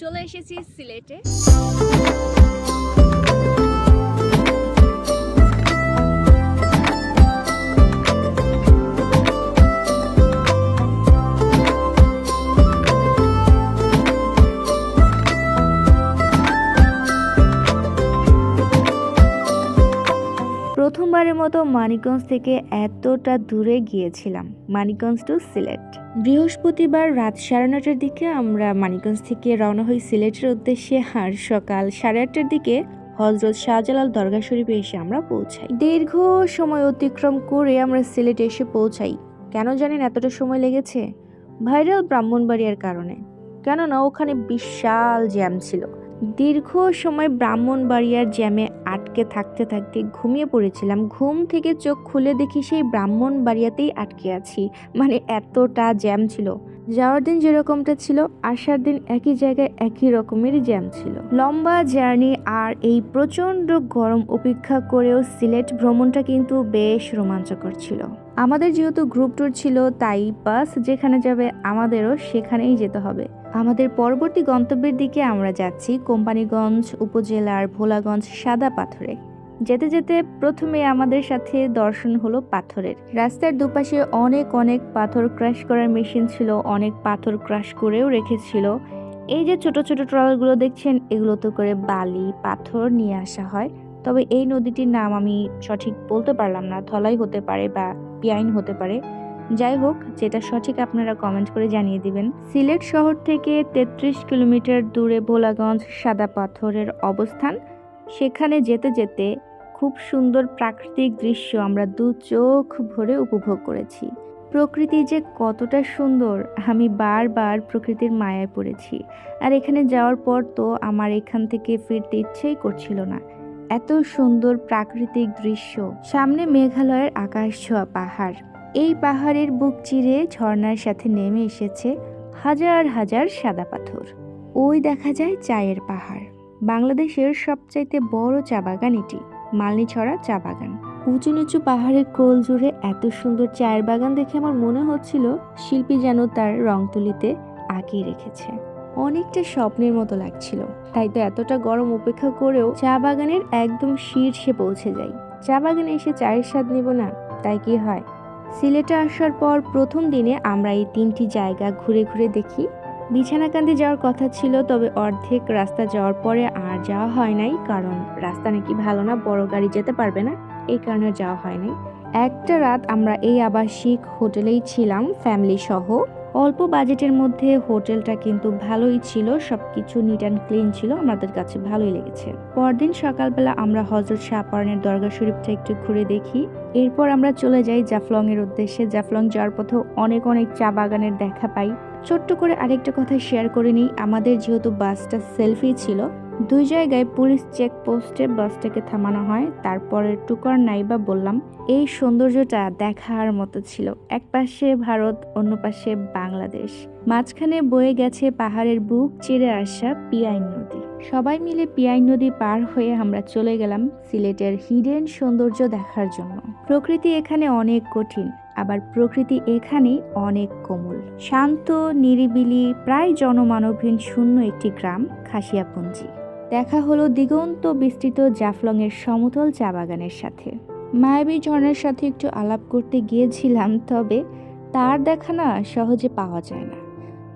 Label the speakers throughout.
Speaker 1: চলে এসেছি সিলেটে।
Speaker 2: প্রথমবারের মতো মানিকগঞ্জ থেকে এতটা দূরে গিয়েছিলাম, মানিকগঞ্জ টু সিলেট। বৃহস্পতিবার রাত সাড়ে নটার দিকে আমরা মানিকগঞ্জ থেকে রওনা হই সিলেটের উদ্দেশ্যে। আর সকাল সাড়ে আটটার দিকে হজরত শাহজালাল দরগা শরীফে এসে আমরা পৌঁছাই। দীর্ঘ সময় অতিক্রম করে আমরা সিলেটে এসে পৌঁছাই। কেন জানেন এতটা সময় লেগেছে? ভাইরাল ব্রাহ্মণবাড়িয়ার কারণে। কেননা ওখানে বিশাল জ্যাম ছিল। দীর্ঘ সময় ব্রাহ্মণবাড়িয়ার জ্যামে আটকে থাকতে থাকতে ঘুমিয়ে পড়েছিলাম। ঘুম থেকে চোখ খুলে দেখি সেই ব্রাহ্মণবাড়িয়াতেই আটকে আছি। মানে এতটা জ্যাম ছিল। যাওয়ার দিন যেরকমটা ছিল, আসার দিন একই জায়গায় একই রকমের জ্যাম ছিল। লম্বা জার্নি আর এই প্রচণ্ড গরম উপেক্ষা করেও সিলেট ভ্রমণটা কিন্তু বেশ রোমাঞ্চকর ছিল। আমাদের যেহেতু গ্রুপ ট্যুর ছিল, তাই বাস যেখানে যাবে আমাদেরও সেখানেই যেতে হবে। আমাদের পরবর্তী গন্তব্যের দিকে আমরা যাচ্ছি কোম্পানিগঞ্জ উপজেলার ভোলাগঞ্জ সাদা পাথরে। যেতে যেতে প্রথমে আমাদের সাথে দর্শন হলো পাথরের। রাস্তার দুপাশে অনেক অনেক পাথর ক্রাশ করার মেশিন ছিল, অনেক পাথর ক্রাশ করেও রেখেছিল। এই যে ছোট ছোট ট্রলারগুলো দেখছেন, এগুলোতে করে বালি, পাথর নিয়ে আসা হয়। তবে এই নদীটির নাম আমি সঠিক বলতে পারলাম না, ধলাই হতে পারে বা পিয়াইন হতে পারে। যাই হোক, যেটা সঠিক আপনারা কমেন্ট করে জানিয়ে দিবেন। সিলেট শহর থেকে তেত্রিশ কিলোমিটার দূরে ভোলাগঞ্জ সাদা পাথরের অবস্থান। সেখানে যেতে যেতে খুব সুন্দর প্রাকৃতিক দৃশ্য আমরা দু চোখ ভরে উপভোগ করেছি। প্রকৃতি যে কতটা সুন্দর, আমি বারবার প্রকৃতির মায়ায় পড়েছি। আর এখানে যাওয়ার পর তো আমার এখান থেকে ফিরতে ইচ্ছেই করছিল না। এত সুন্দর প্রাকৃতিক দৃশ্য, সামনে মেঘালয়ের আকাশ ছোঁয়া পাহাড়। এই পাহাড়ের বুক চিরে ঝর্নার সাথে নেমে এসেছে হাজার হাজার সাদা পাথর। ওই দেখা যায় চায়ের পাহাড়। বাংলাদেশের সবচাইতে বড় চা বাগান এটি, মালনিছড়া চা বাগান। উঁচু নিচু পাহাড়ের কোল জুড়ে এত সুন্দর চায়ের বাগান দেখে আমার মনে হচ্ছিল শিল্পী যেন তার রং তুলিতে আঁকিয়ে রেখেছে। অনেকটা স্বপ্নের মতো লাগছিল, তাই তো এতটা গরম উপেক্ষা করেও চা বাগানের একদম শীর্ষে পৌঁছে যাই। চা বাগানে এসে চায়ের স্বাদ নেব না, তাই কি হয়? সিলেটে আসার পর প্রথম দিনে আমরা এই তিনটি জায়গা ঘুরে ঘুরে দেখি। বিছানাকান্দি যাওয়ার কথা ছিল, তবে অর্ধেক রাস্তা যাওয়ার পরে আর যাওয়া হয় নাই, কারণ রাস্তা নাকি ভালো না, বড় গাড়ি যেতে পারবে না, এই কারণে যাওয়া হয় নাই। একটা রাত আমরা এই আবাসিক হোটেলেই ছিলাম, ফ্যামিলি সহ। অল্প বাজেটের মধ্যে হোটেলটা কিন্তু ভালোই ছিল, সবকিছু নিট অ্যান্ড ক্লিন ছিল, আমাদের কাছে ভালোই লেগেছে। পরদিন সকালবেলা আমরা হজরত শাহপারনের দরগা শরীফটা একটু ঘুরে দেখি। এরপর আমরা চলে যাই জাফলং এর উদ্দেশ্যে। জাফলং যাওয়ার পথেও অনেক অনেক চা বাগানের দেখা পাই। ছোট্ট করে আরেকটা কথা শেয়ার করে নিই, আমাদের যেহেতু বাসটা সেলফি ছিল দুই জায়গায় পুলিশ চেক পোস্টে বাসটাকে থামানো হয়, তারপরে টুকর নাইবা বললাম, এই সৌন্দর্যটা দেখার মতো ছিল। এক পাশে ভারত, অন্য পাশে বাংলাদেশ। মাঝখানে বয়ে গেছে পাহাড়ের বুক চিরে আসা পিয়াইন নদী। সবাই মিলে পিয়াইন নদী পার হয়ে আমরা চলে গেলাম সিলেটের হিডেন সৌন্দর্য দেখার জন্য। প্রকৃতি এখানে অনেক কঠিন, আবার প্রকৃতি এখানেই অনেক কোমল। শান্ত, নিরিবিলি, প্রায় জনমানবহীন শূন্য একটি গ্রাম, খাসিয়াপুঞ্জি। দেখা হলো দিগন্ত বিস্তৃত জাফলংয়ের সমতল চা বাগানের সাথে। মায়াবী ঝর্ণার সাথে একটু আলাপ করতে গিয়েছিলাম, তবে তার দেখা না সহজে পাওয়া যায় না।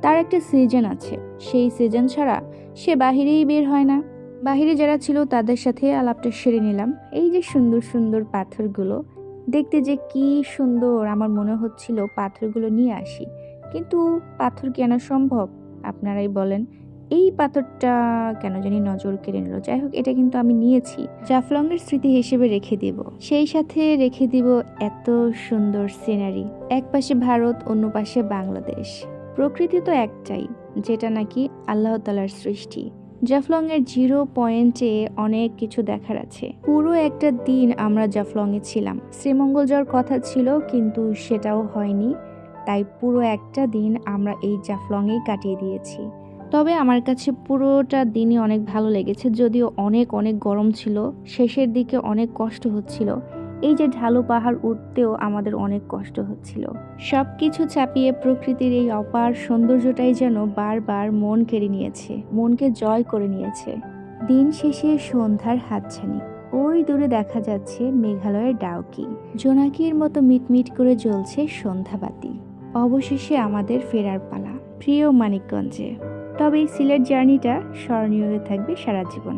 Speaker 2: তার একটা সিজন আছে, সেই সিজন ছাড়া সে বাহিরেই বের হয় না। বাহিরে যারা ছিল তাদের সাথে আলাপটা সেরে নিলাম। এই যে সুন্দর সুন্দর পাথরগুলো, দেখতে যে কি সুন্দর আমার মনে হচ্ছিল পাথরগুলো নিয়ে আসি। কিন্তু পাথর কেন সম্ভব? আপনারাই বলেন। এই পাথরটা কেন জানি নজর কেড়ে নিল। যাই হোক, এটা কিন্তু আমি নিয়েছি। জাফলংয়ের স্মৃতি হিসেবে রেখে দিব। সেই সাথে রেখে দিব এত সুন্দর সিনারি এক পাশে ভারত, অন্য পাশে বাংলাদেশ। প্রকৃতি তো একটাই, যেটা নাকি আল্লাহ তালার সৃষ্টি। জাফলং এর জিরো পয়েন্টে অনেক কিছু দেখার আছে। পুরো একটা দিন আমরা জাফলং এ ছিলাম। শ্রীমঙ্গল যাওয়ার কথা ছিল, কিন্তু সেটাও হয়নি। তাই পুরো একটা দিন আমরা এই জাফলংয়েই কাটিয়ে দিয়েছি। তবে আমার কাছে পুরোটা দিনই অনেক ভালো লেগেছে, যদিও অনেক অনেক গরম ছিল, শেষের দিকে অনেক কষ্ট হচ্ছিল। এই যে ঢালু পাহাড় উঠতেও আমাদের অনেক কষ্ট হচ্ছিল। সব কিছু চাপিয়ে প্রকৃতির এই অপার সৌন্দর্যটাই যেন বারবার মন কেড়ে নিয়েছে, মনকে জয় করে নিয়েছে। দিন শেষে সন্ধ্যার হাতছানি। ওই দূরে দেখা যাচ্ছে মেঘালয়ের ডাউকি। জোনাকির মতো মিটমিট করে জ্বলছে সন্ধ্যাবাতি। অবশেষে আমাদের ফেরার পালা। প্রিয় মানিকগঞ্জে। তবে এই সিলেট জার্নিটা স্মরণীয় হয়ে থাকবে সারা জীবন।